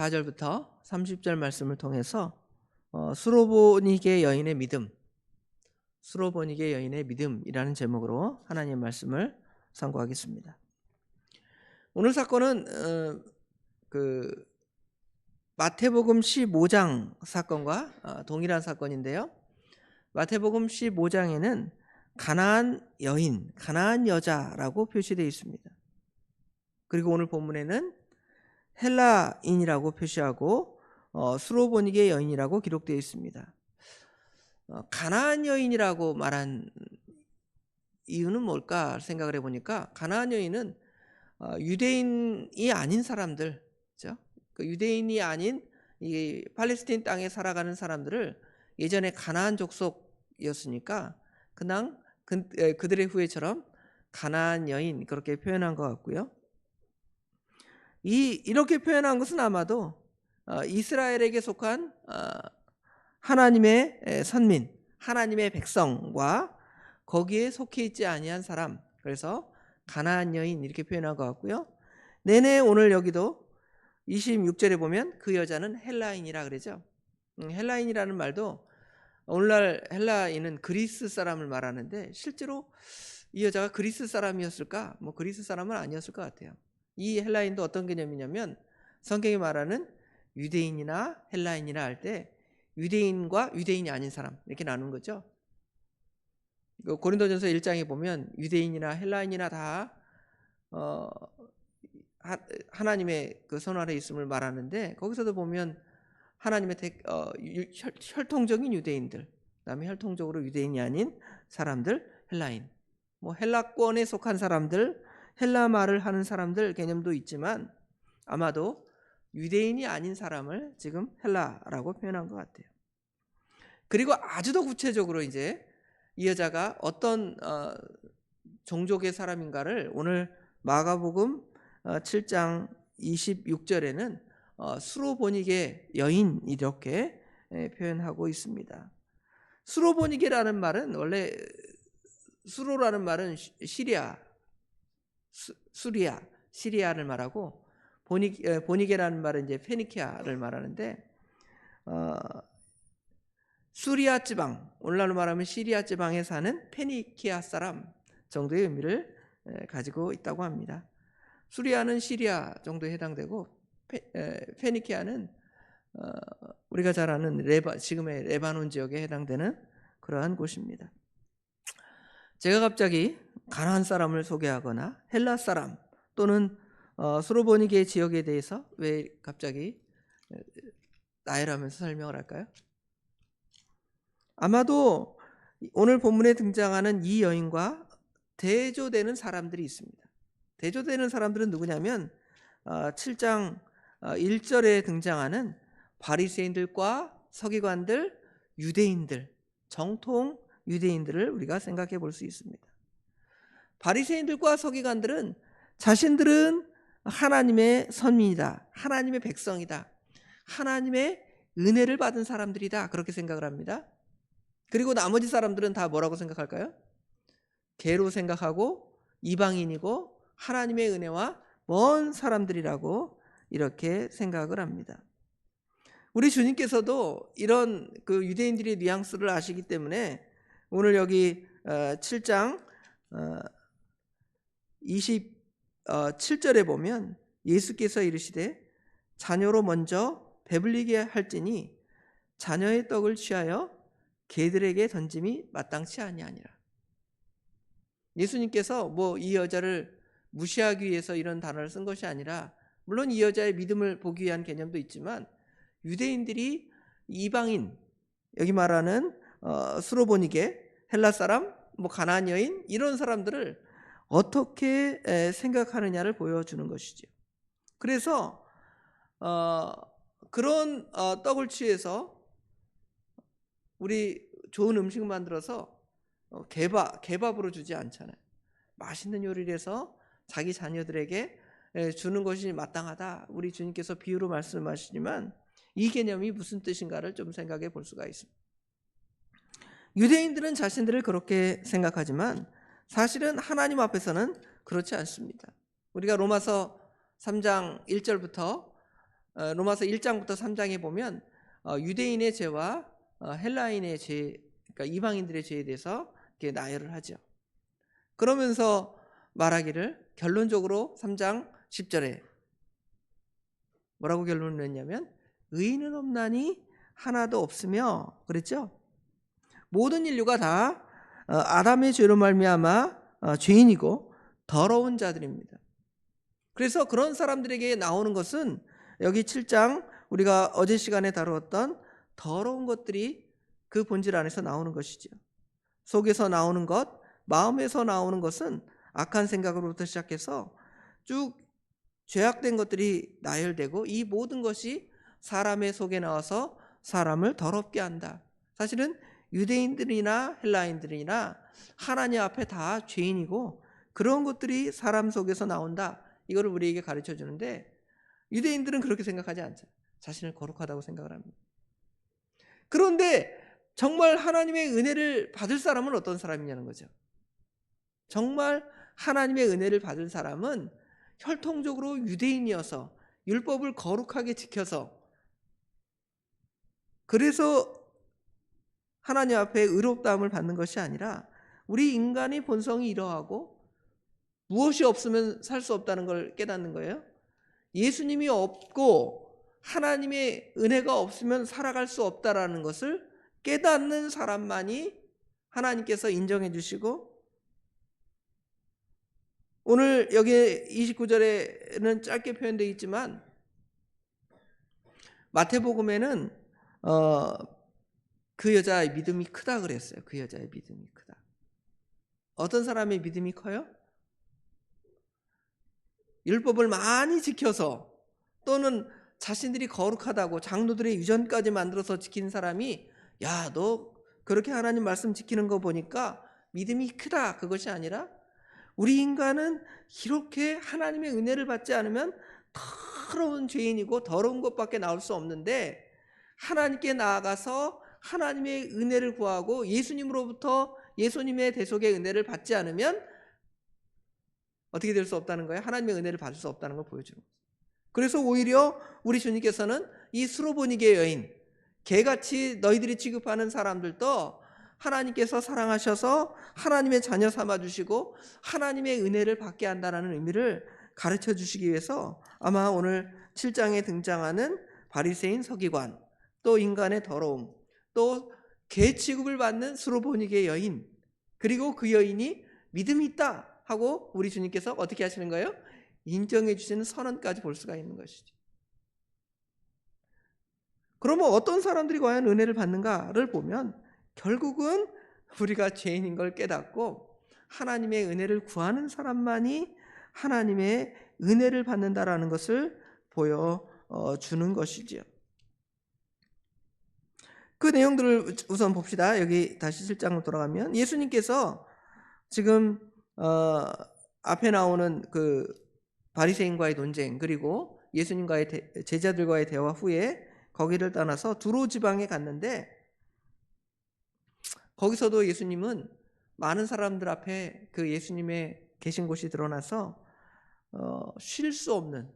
4절부터 30절 말씀을 통해서 어, 수로보니게 여인의 믿음, 수로보니게 여인의 믿음이라는 제목으로 하나님의 말씀을 상고하겠습니다. 오늘 사건은 어, 그 마태복음 15장 사건과 어, 동일한 사건인데요. 마태복음 15장에는 가나안 여인, 가나안 여자라고 표시되어 있습니다. 그리고 오늘 본문에는 헬라인이라고 표시하고 어, 수로보니게 여인이라고 기록되어 있습니다. 어, 가나안 여인이라고 말한 이유는 뭘까 생각을 해보니까 가나안 여인은 어, 유대인이 아닌 사람들, 그죠? 그 유대인이 아닌 이 팔레스타인 땅에 살아가는 사람들을 예전에 가나안 족속이었으니까 그냥 그, 에, 그들의 후예처럼 가나안 여인 그렇게 표현한 것 같고요. 이 이렇게 표현한 것은 아마도 어, 이스라엘에게 속한 어, 하나님의 에, 선민, 하나님의 백성과 거기에 속해 있지 아니한 사람. 그래서 가나안 여인 이렇게 표현한 것 같고요. 내내 오늘 여기도 26절에 보면 그 여자는 헬라인이라 그러죠. 음, 헬라인이라는 말도 오늘날 헬라인은 그리스 사람을 말하는데 실제로 이 여자가 그리스 사람이었을까? 뭐 그리스 사람은 아니었을 것 같아요. 이 헬라인도 어떤 개념이냐면 성경이 말하는 유대인이나 헬라인이나 할 때 유대인과 유대인이 아닌 사람 이렇게 나누는 거죠. 그 고린도전서 1장에 보면 유대인이나 헬라인이나 다 어, 하, 하나님의 그 손 아래 있음을 말하는데 거기서도 보면 하나님의 대, 어, 유, 혈, 혈통적인 유대인들, 그다음에 혈통적으로 유대인이 아닌 사람들, 헬라인, 뭐 헬라권에 속한 사람들, 헬라 말을 하는 사람들 개념도 있지만 아마도 유대인이 아닌 사람을 지금 헬라라고 표현한 것 같아요. 그리고 아주 더 구체적으로 이제 이 여자가 어떤 어, 종족의 사람인가를 오늘 마가복음 어, 7장 26절에는 어, 수로보니게 여인 이렇게 예, 표현하고 있습니다. 수로보니게라는 말은 원래 수로라는 말은 시- 시리아, 수, 수리아, 시리아를 말하고 보니, 에, 보니게라는 말은 이제 페니키아를 말하는데 어, 수리아 지방, 오늘날로 말하면 시리아 지방에 사는 페니키아 사람 정도의 의미를 에, 가지고 있다고 합니다. 수리아는 시리아 정도에 해당되고 페, 에, 페니키아는 어, 우리가 잘 아는 레바, 지금의 레바논 지역에 해당되는 그러한 곳입니다. 제가 갑자기 가나안 사람을 소개하거나 헬라 사람 또는 어, 수로보니게 지역에 대해서 왜 갑자기 에, 나열하면서 설명을 할까요? 아마도 오늘 본문에 등장하는 이 여인과 대조되는 사람들이 있습니다. 대조되는 사람들은 누구냐면 어, 7장 1절에 등장하는 바리새인들과 서기관들, 유대인들, 정통 유대인들을 우리가 생각해 볼 수 있습니다. 바리새인들과 서기관들은 자신들은 하나님의 선민이다. 하나님의 백성이다. 하나님의 은혜를 받은 사람들이다. 그렇게 생각을 합니다. 그리고 나머지 사람들은 다 뭐라고 생각할까요? 개로 생각하고 이방인이고 하나님의 은혜와 먼 사람들이라고 이렇게 생각을 합니다. 우리 주님께서도 이런 그 유대인들의 뉘앙스를 아시기 때문에 오늘 여기 7장 27절에 보면 예수께서 이르시되 자녀로 먼저 배불리게 할지니 자녀의 떡을 취하여 개들에게 던짐이 마땅치 아니하니라. 예수님께서 뭐 이 여자를 무시하기 위해서 이런 단어를 쓴 것이 아니라 물론 이 여자의 믿음을 보기 위한 개념도 있지만 유대인들이 이방인 여기 말하는 어, 수로보니게 헬라 사람 뭐 가나안 여인 이런 사람들을 어떻게 에, 생각하느냐를 보여주는 것이죠. 그래서 어, 그런 어, 떡을 취해서 우리 좋은 음식 만들어서 어, 개밥 개밥으로 주지 않잖아요. 맛있는 요리를 해서 자기 자녀들에게 에, 주는 것이 마땅하다. 우리 주님께서 비유로 말씀하시지만 이 개념이 무슨 뜻인가를 좀 생각해 볼 수가 있습니다. 유대인들은 자신들을 그렇게 생각하지만 사실은 하나님 앞에서는 그렇지 않습니다. 우리가 로마서 3장 1절부터 어, 로마서 1장부터 3장에 보면 어, 유대인의 죄와 어, 헬라인의 죄, 그러니까 이방인들의 죄에 대해서 이렇게 나열을 하죠. 그러면서 말하기를 결론적으로 3장 10절에 뭐라고 결론을 냈냐면 의인은 없나니 하나도 없으며 그랬죠. 모든 인류가 다 어, 아담의 죄로 말미암아 어, 죄인이고 더러운 자들입니다. 그래서 그런 사람들에게 나오는 것은 여기 7장 우리가 어제 시간에 다루었던 더러운 것들이 그 본질 안에서 나오는 것이죠. 속에서 나오는 것, 마음에서 나오는 것은 악한 생각으로부터 시작해서 쭉 죄악된 것들이 나열되고 이 모든 것이 사람의 속에 나와서 사람을 더럽게 한다. 사실은 유대인들이나 헬라인들이나 하나님 앞에 다 죄인이고 그런 것들이 사람 속에서 나온다. 이거를 우리에게 가르쳐 주는데 유대인들은 그렇게 생각하지 않죠. 자신을 거룩하다고 생각을 합니다. 그런데 정말 하나님의 은혜를 받을 사람은 어떤 사람이냐는 거죠. 정말 하나님의 은혜를 받을 사람은 혈통적으로 유대인이어서 율법을 거룩하게 지켜서 그래서 하나님 앞에 의롭다함을 받는 것이 아니라 우리 인간의 본성이 이러하고 무엇이 없으면 살 수 없다는 걸 깨닫는 거예요. 예수님이 없고 하나님의 은혜가 없으면 살아갈 수 없다라는 것을 깨닫는 사람만이 하나님께서 인정해 주시고 오늘 여기 29절에는 짧게 표현되어 있지만 마태복음에는 어, 그 여자의 믿음이 크다 그랬어요. 그 여자의 믿음이 크다. 어떤 사람의 믿음이 커요? 율법을 많이 지켜서 또는 자신들이 거룩하다고 장로들의 유전까지 만들어서 지킨 사람이 야, 너 그렇게 하나님 말씀 지키는 거 보니까 믿음이 크다. 그것이 아니라 우리 인간은 이렇게 하나님의 은혜를 받지 않으면 더러운 죄인이고 더러운 것밖에 나올 수 없는데 하나님께 나아가서 하나님의 은혜를 구하고 예수님으로부터 예수님의 대속의 은혜를 받지 않으면 어떻게 될 수 없다는 거예요? 하나님의 은혜를 받을 수 없다는 걸 보여주는 거예요. 그래서 오히려 우리 주님께서는 이 수로보니게 여인, 개같이 너희들이 취급하는 사람들도 하나님께서 사랑하셔서 하나님의 자녀 삼아 주시고 하나님의 은혜를 받게 한다는 의미를 가르쳐 주시기 위해서 아마 오늘 7장에 등장하는 바리새인 서기관, 또 인간의 더러움, 또 개 취급을 받는 수로보니게 여인, 그리고 그 여인이 믿음이 있다 하고 우리 주님께서 어떻게 하시는 거예요? 인정해 주시는 선언까지 볼 수가 있는 것이죠. 그러면 어떤 사람들이 과연 은혜를 받는가를 보면 결국은 우리가 죄인인 걸 깨닫고 하나님의 은혜를 구하는 사람만이 하나님의 은혜를 받는다라는 것을 보여 주는 것이지요. 그 내용들을 우선 봅시다. 여기 다시 실장으로 돌아가면 예수님께서 지금 어, 앞에 나오는 그 바리새인과의 논쟁 그리고 예수님과의 대, 제자들과의 대화 후에 거기를 떠나서 두로 지방에 갔는데 거기서도 예수님은 많은 사람들 앞에 그 예수님의 계신 곳이 드러나서 어, 쉴 수 없는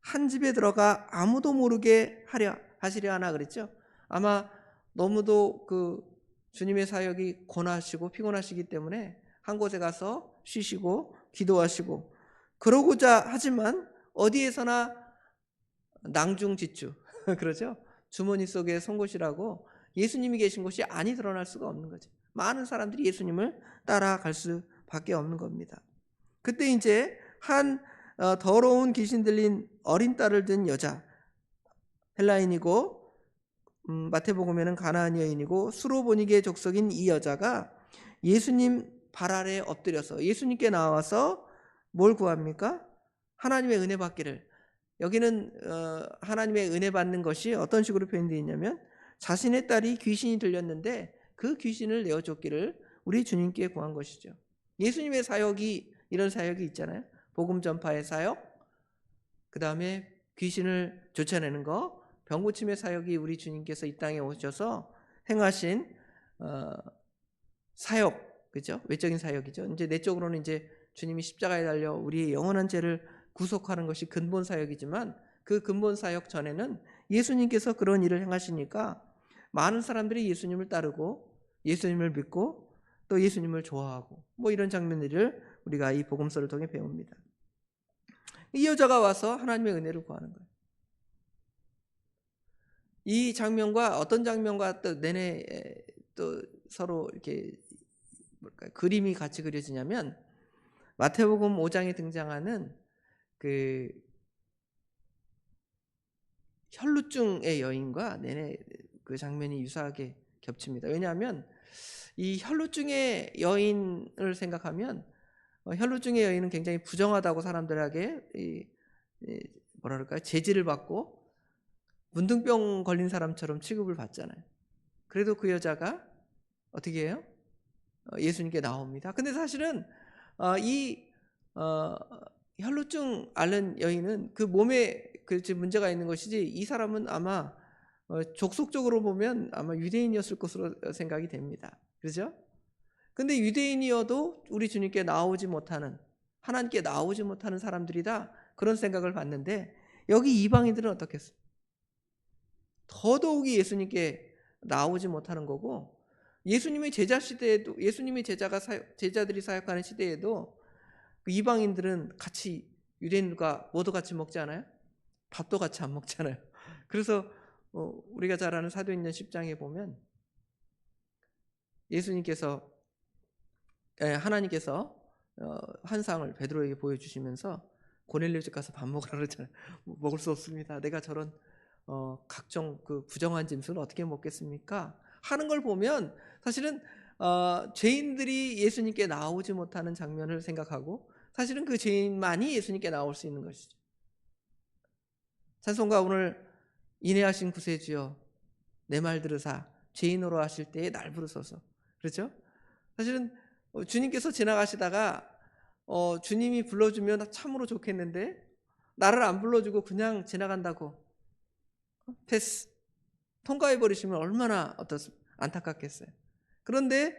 한 집에 들어가 아무도 모르게 하려 하시려 하나 그랬죠. 아마 너무도 그 주님의 사역이 고나시고 피곤하시기 때문에 한 곳에 가서 쉬시고 기도하시고 그러고자 하지만 어디에서나 낭중지추 그러죠. 주머니 속에 송곳이라고 예수님이 계신 곳이 아니 드러날 수가 없는 거죠. 많은 사람들이 예수님을 따라갈 수밖에 없는 겁니다. 그때 이제 한 어, 더러운 귀신 들린 어린 딸을 든 여자 헬라인이고 음, 마태복음에는 가나안 여인이고 수로보니게 족속인 이 여자가 예수님 발 아래 엎드려서 예수님께 나와서 뭘 구합니까? 하나님의 은혜 받기를. 여기는 어, 하나님의 은혜 받는 것이 어떤 식으로 표현되어 있냐면 자신의 딸이 귀신이 들렸는데 그 귀신을 내어줬기를 우리 주님께 구한 것이죠. 예수님의 사역이 이런 사역이 있잖아요. 복음 전파의 사역, 그 다음에 귀신을 쫓아내는 거, 병고침의 사역이 우리 주님께서 이 땅에 오셔서 행하신 어, 사역, 그죠? 외적인 사역이죠. 이제 내적으로는 이제 주님이 십자가에 달려 우리의 영원한 죄를 구속하는 것이 근본 사역이지만 그 근본 사역 전에는 예수님께서 그런 일을 행하시니까 많은 사람들이 예수님을 따르고 예수님을 믿고 또 예수님을 좋아하고 뭐 이런 장면들을 우리가 이 복음서를 통해 배웁니다. 이 여자가 와서 하나님의 은혜를 구하는 거예요. 이 장면과 어떤 장면과 또 내내 또 서로 이렇게 뭘까 그림이 같이 그려지냐면 마태복음 5장에 등장하는 그 혈루증의 여인과 내내 그 장면이 유사하게 겹칩니다. 왜냐하면 이 혈루증의 여인을 생각하면 어, 혈루증의 여인은 굉장히 부정하다고 사람들에게 이, 그럴까요? 제지를 받고 문둥병 걸린 사람처럼 취급을 받잖아요. 그래도 그 여자가 어떻게 해요? 어, 예수님께 나옵니다. 근데 사실은 어, 이 어, 혈루증 앓는 여인은 그 몸에 그 문제가 있는 것이지 이 사람은 아마 어, 족속적으로 보면 아마 유대인이었을 것으로 생각이 됩니다. 그렇죠? 근데 유대인이어도 우리 주님께 나오지 못하는 하나님께 나오지 못하는 사람들이다 그런 생각을 받는데 여기 이방인들은 어떻겠어요? 더더욱이 예수님께 나오지 못하는 거고 예수님의 제자 시대에도 예수님의 제자가 사역, 제자들이 사역하는 시대에도 그 이방인들은 같이 유대인과 모두 같이 먹지 않아요? 밥도 같이 안 먹잖아요. 그래서 어, 우리가 잘 아는 사도행전 10장에 보면 예수님께서 에, 하나님께서 어, 환상을 베드로에게 보여주시면서 고넬료 집 가서 밥 먹으라 그러잖아요. 뭐, 먹을 수 없습니다. 내가 저런 어, 각종 그 부정한 짐승을 어떻게 먹겠습니까? 하는 걸 보면 사실은 어, 죄인들이 예수님께 나오지 못하는 장면을 생각하고 사실은 그 죄인만이 예수님께 나올 수 있는 것이죠. 찬송가 오늘 인내하신 구세주여 내 말 들으사 죄인으로 하실 때에 날 부르소서 그렇죠? 사실은 어, 주님께서 지나가시다가 어, 주님이 불러주면 참으로 좋겠는데 나를 안 불러주고 그냥 지나간다고 패스 통과해 버리시면 얼마나 어떻습니까? 안타깝겠어요. 그런데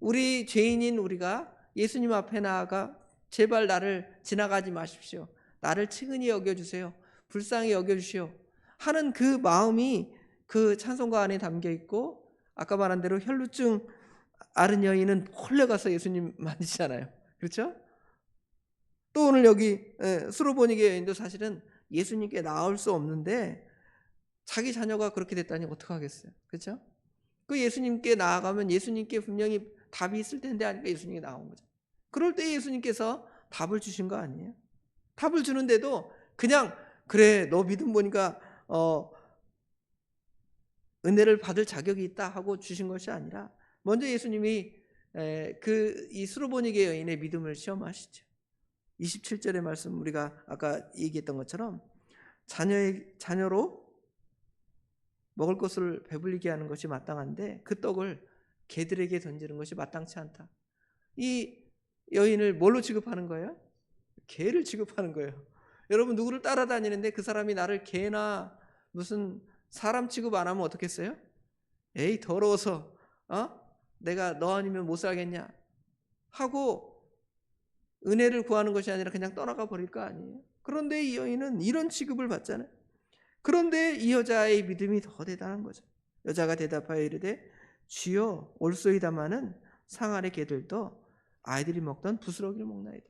우리 죄인인 우리가 예수님 앞에 나아가 제발 나를 지나가지 마십시오. 나를 측은히 여겨 주세요. 불쌍히 여겨 주시오. 하는 그 마음이 그 찬송가 안에 담겨 있고 아까 말한 대로 혈루증 앓은 여인은 홀려 가서 예수님 만지잖아요. 그렇죠? 또 오늘 여기 수로보니게 여인도 사실은 예수님께 나올 수 없는데 자기 자녀가 그렇게 됐다니 어떡하겠어요. 그렇죠? 그 예수님께 나아가면 예수님께 분명히 답이 있을 텐데 하니까 예수님이 나온 거죠. 그럴 때 예수님께서 답을 주신 거 아니에요? 답을 주는데도 그냥 그래 너 믿음 보니까 어 은혜를 받을 자격이 있다 하고 주신 것이 아니라 먼저 예수님이 그 이 수로보니게 여인의 믿음을 시험하시죠. 27절의 말씀 우리가 아까 얘기했던 것처럼 자녀의 자녀로 먹을 것을 배불리게 하는 것이 마땅한데 그 떡을 개들에게 던지는 것이 마땅치 않다. 이 여인을 뭘로 취급하는 거예요? 개를 취급하는 거예요. 여러분 누구를 따라다니는데 그 사람이 나를 개나 무슨 사람 취급 안 하면 어떻겠어요? 에이 더러워서 어? 내가 너 아니면 못 살겠냐 하고 은혜를 구하는 것이 아니라 그냥 떠나가 버릴 거 아니에요. 그런데 이 여인은 이런 취급을 받잖아요. 그런데 이 여자의 믿음이 더 대단한 거죠. 여자가 대답하여 이르되 주여 올소이다마는 상 아래 개들도 아이들이 먹던 부스러기를 먹나이다.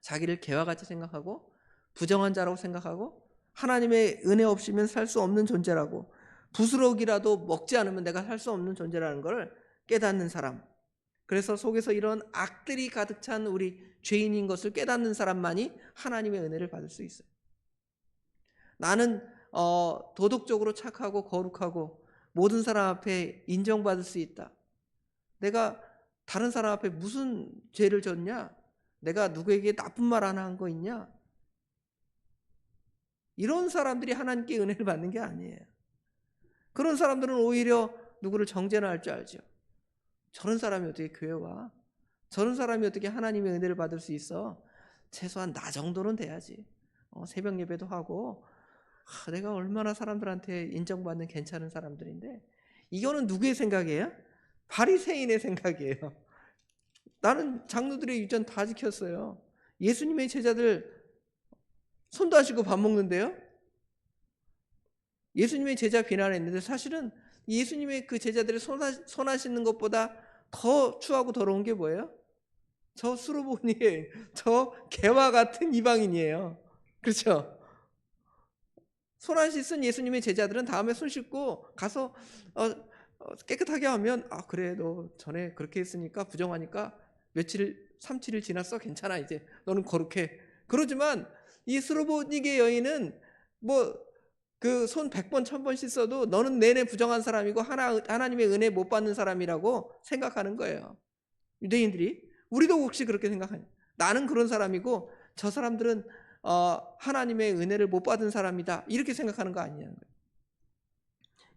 자기를 개와 같이 생각하고 부정한 자라고 생각하고 하나님의 은혜 없이면 살 수 없는 존재라고 부스러기라도 먹지 않으면 내가 살 수 없는 존재라는 걸 깨닫는 사람. 그래서 속에서 이런 악들이 가득 찬 우리 죄인인 것을 깨닫는 사람만이 하나님의 은혜를 받을 수 있어요. 나는 어, 도덕적으로 착하고 거룩하고 모든 사람 앞에 인정받을 수 있다. 내가 다른 사람 앞에 무슨 죄를 졌냐? 내가 누구에게 나쁜 말 하나 한 거 있냐? 이런 사람들이 하나님께 은혜를 받는 게 아니에요. 그런 사람들은 오히려 누구를 정죄나 할 줄 알죠. 저런 사람이 어떻게 교회 와? 저런 사람이 어떻게 하나님의 은혜를 받을 수 있어? 최소한 나 정도는 돼야지. 어, 새벽 예배도 하고 아, 내가 얼마나 사람들한테 인정받는 괜찮은 사람들인데 이거는 누구의 생각이에요? 바리새인의 생각이에요. 나는 장로들의 유전 다 지켰어요. 예수님의 제자들 손도 안 씻고 밥 먹는데요. 예수님의 제자 비난했는데 사실은 예수님의 그 제자들의 손, 손안 씻는 것보다 더 추하고 더러운 게 뭐예요? 저 수로보니에 저 개와 같은 이방인이에요. 그렇죠? 손안 씻은 예수님의 제자들은 다음에 손 씻고 가서 어, 어, 깨끗하게 하면 아 그래 너 전에 그렇게 했으니까 부정하니까 며칠 3, 7일 지났어 괜찮아 이제 너는 거룩해. 그러지만 이 스로보니게 여인은 뭐 그 손 100번 1000번 씻어도 너는 내내 부정한 사람이고 하나, 하나님의 은혜 못 받는 사람이라고 생각하는 거예요. 유대인들이. 우리도 혹시 그렇게 생각하냐? 나는 그런 사람이고 저 사람들은 어, 하나님의 은혜를 못 받은 사람이다 이렇게 생각하는 거 아니냐는 거예요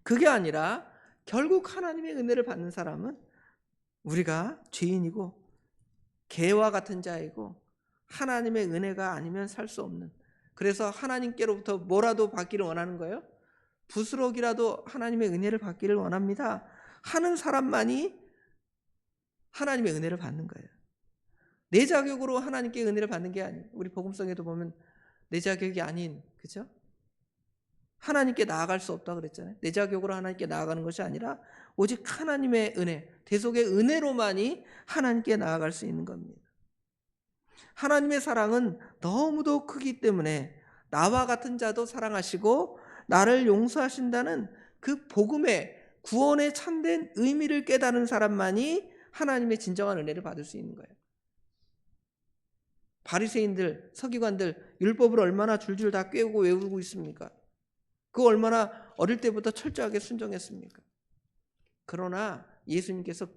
그게 아니라 결국 하나님의 은혜를 받는 사람은 우리가 죄인이고 개와 같은 자이고 하나님의 은혜가 아니면 살 수 없는 그래서 하나님께로부터 뭐라도 받기를 원하는 거예요. 부스럭이라도 하나님의 은혜를 받기를 원합니다. 하는 사람만이 하나님의 은혜를 받는 거예요. 내 자격으로 하나님께 은혜를 받는 게 아니에요. 우리 복음성에도 보면 내 자격이 아닌 그죠? 하나님께 나아갈 수 없다 그랬잖아요. 내 자격으로 하나님께 나아가는 것이 아니라 오직 하나님의 은혜, 대속의 은혜로만이 하나님께 나아갈 수 있는 겁니다. 하나님의 사랑은 너무도 크기 때문에 나와 같은 자도 사랑하시고 나를 용서하신다는 그 복음의 구원의 참된 의미를 깨달은 사람만이 하나님의 진정한 은혜를 받을 수 있는 거예요. 바리새인들, 서기관들 율법을 얼마나 줄줄 다 꿰고 외우고 있습니까? 그 얼마나 어릴 때부터 철저하게 순종했습니까? 그러나 예수님께서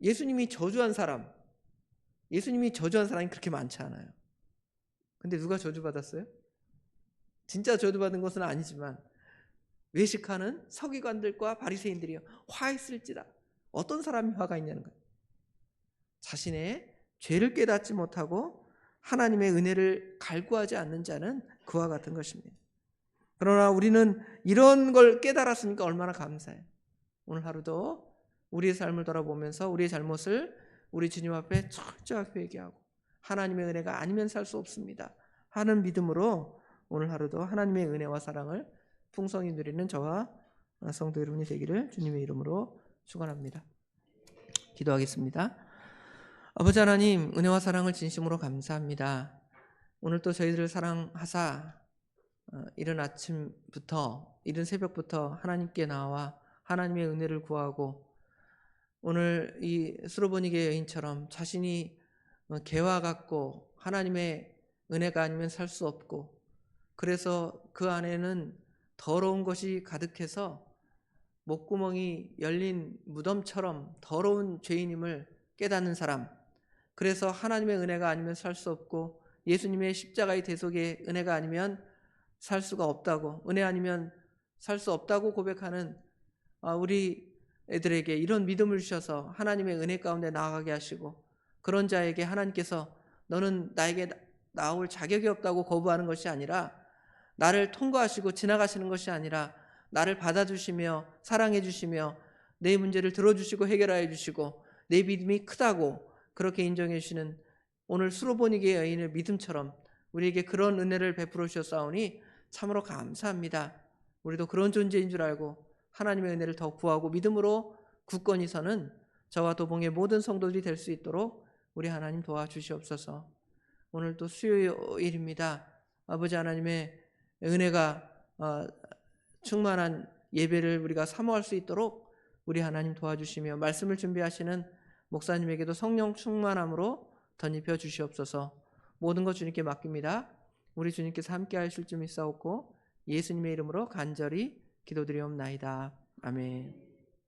예수님이 저주한 사람, 예수님이 저주한 사람이 그렇게 많지 않아요. 근데 누가 저주받았어요? 진짜 저주받은 것은 아니지만 외식하는 서기관들과 바리새인들이요 화했을지라 어떤 사람이 화가 있냐는 거예요. 자신의 죄를 깨닫지 못하고 하나님의 은혜를 갈구하지 않는 자는 그와 같은 것입니다. 그러나 우리는 이런 걸 깨달았으니까 얼마나 감사해요. 오늘 하루도 우리의 삶을 돌아보면서 우리의 잘못을 우리 주님 앞에 철저하게 회개하고 하나님의 은혜가 아니면 살 수 없습니다. 하는 믿음으로 오늘 하루도 하나님의 은혜와 사랑을 풍성히 누리는 저와 성도 여러분이 되기를 주님의 이름으로 축원합니다. 기도하겠습니다. 아버지 하나님 은혜와 사랑을 진심으로 감사합니다. 오늘 또 저희들을 사랑하사 어, 이른 아침부터 이른 새벽부터 하나님께 나와 하나님의 은혜를 구하고 오늘 이 수로보니게 여인처럼 자신이 어, 개와 같고 하나님의 은혜가 아니면 살 수 없고 그래서 그 안에는 더러운 것이 가득해서 목구멍이 열린 무덤처럼 더러운 죄인임을 깨닫는 사람 그래서 하나님의 은혜가 아니면 살 수 없고 예수님의 십자가의 대속의 은혜가 아니면 살 수가 없다고 은혜 아니면 살 수 없다고 고백하는 아, 우리 애들에게 이런 믿음을 주셔서 하나님의 은혜 가운데 나아가게 하시고 그런 자에게 하나님께서 너는 나에게 나올 자격이 없다고 거부하는 것이 아니라 나를 통과하시고 지나가시는 것이 아니라 나를 받아주시며 사랑해 주시며 내 문제를 들어주시고 해결하여 주시고 내 믿음이 크다고 그렇게 인정해 주시는 오늘 수로보니게 여인의 믿음처럼 우리에게 그런 은혜를 베풀어 주셨사오니 참으로 감사합니다. 우리도 그런 존재인 줄 알고 하나님의 은혜를 더 구하고 믿음으로 굳건히 서는 저와 도봉의 모든 성도들이 될 수 있도록 우리 하나님 도와주시옵소서. 오늘도 수요일입니다. 아버지 하나님의 은혜가 어, 충만한 예배를 우리가 사모할 수 있도록 우리 하나님 도와주시며 말씀을 준비하시는 목사님에게도 성령 충만함으로 덧입혀 주시옵소서. 모든 것 주님께 맡깁니다. 우리 주님께서 함께 하실 줄 믿사옵고 예수님의 이름으로 간절히 기도드리옵나이다. 아멘.